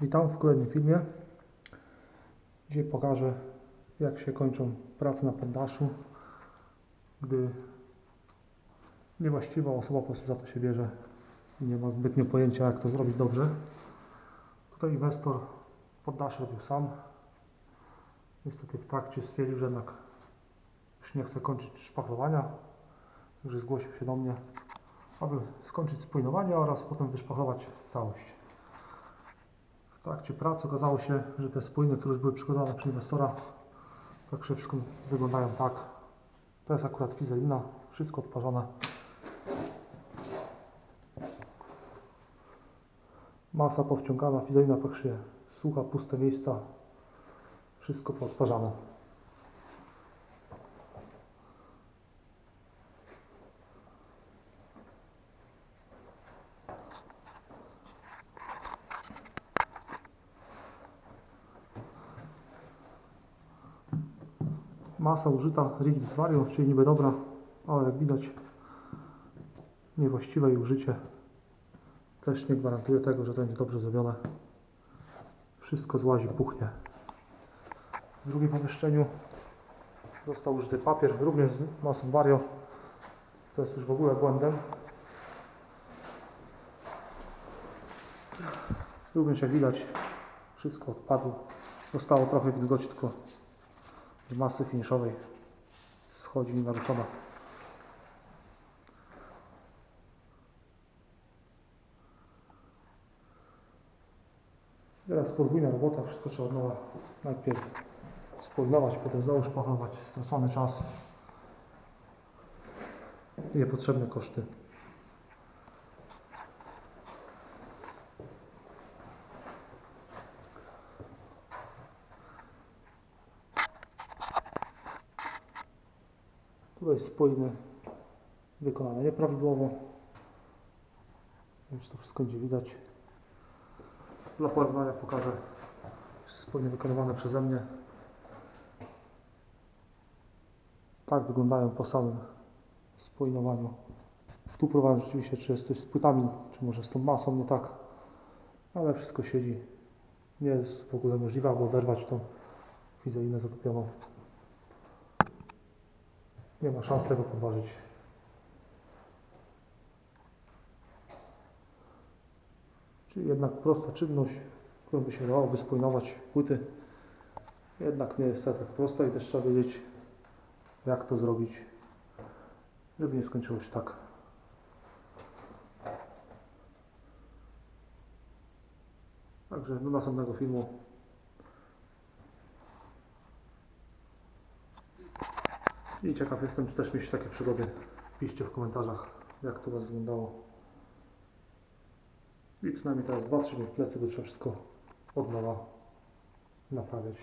Witam w kolejnym filmie. Dzisiaj pokażę jak się kończą prace na poddaszu, gdy niewłaściwa osoba po prostu za to się bierze i nie ma zbytnio pojęcia jak to zrobić dobrze. Tutaj inwestor poddasze robił sam. Niestety w trakcie stwierdził, że jednak już nie chce kończyć szpachlowania, także zgłosił się do mnie, aby skończyć spójnowanie oraz potem wyszpachlować całość. W trakcie pracy okazało się, że te spójne, które już były przygotowane przez inwestora, tak wszystko wyglądają tak. To jest akurat fizelina, wszystko odparzone. Masa powciągana, fizelina po krzyje, sucha, puste miejsca, wszystko poodparzane. Masa użyta Rigid Vario, czyli niby dobra, ale jak widać niewłaściwe jej użycie też nie gwarantuje tego, że to będzie dobrze zrobione. Wszystko złazi, puchnie. W drugim pomieszczeniu został użyty papier, również z masą Vario, co jest już w ogóle błędem. Również jak widać wszystko odpadło. Zostało trochę wilgoci, tylko z masy finiszowej schodzi naruszona. Teraz podwójna robota, wszystko trzeba od nowa najpierw spojnować, potem znowu szpachlować, stracony czas i niepotrzebne koszty. Tutaj spójny wykonane nieprawidłowo. Nie wiem, czy to wszystko będzie widać. Dla porównania pokażę spójnie wykonywane przeze mnie. Tak wyglądają po samym spójnowaniu. Tu próbowałem rzeczywiście, czy jest coś z płytami, czy może z tą masą nie tak, ale wszystko siedzi. Nie jest w ogóle możliwe, aby oderwać tą fizelinę zatopioną. Nie ma szans tego podważyć. Czyli jednak prosta czynność, którą by się dałoby spójnować płyty, jednak nie jest tak prosta i też trzeba wiedzieć, jak to zrobić, żeby nie skończyło się tak. Także do następnego filmu. I ciekaw jestem, czy też mieliście takie przygody. Piszcie w komentarzach, jak to Was wyglądało. I co najmniej teraz 2-3 dni w plecy, by trzeba wszystko od nowa naprawiać.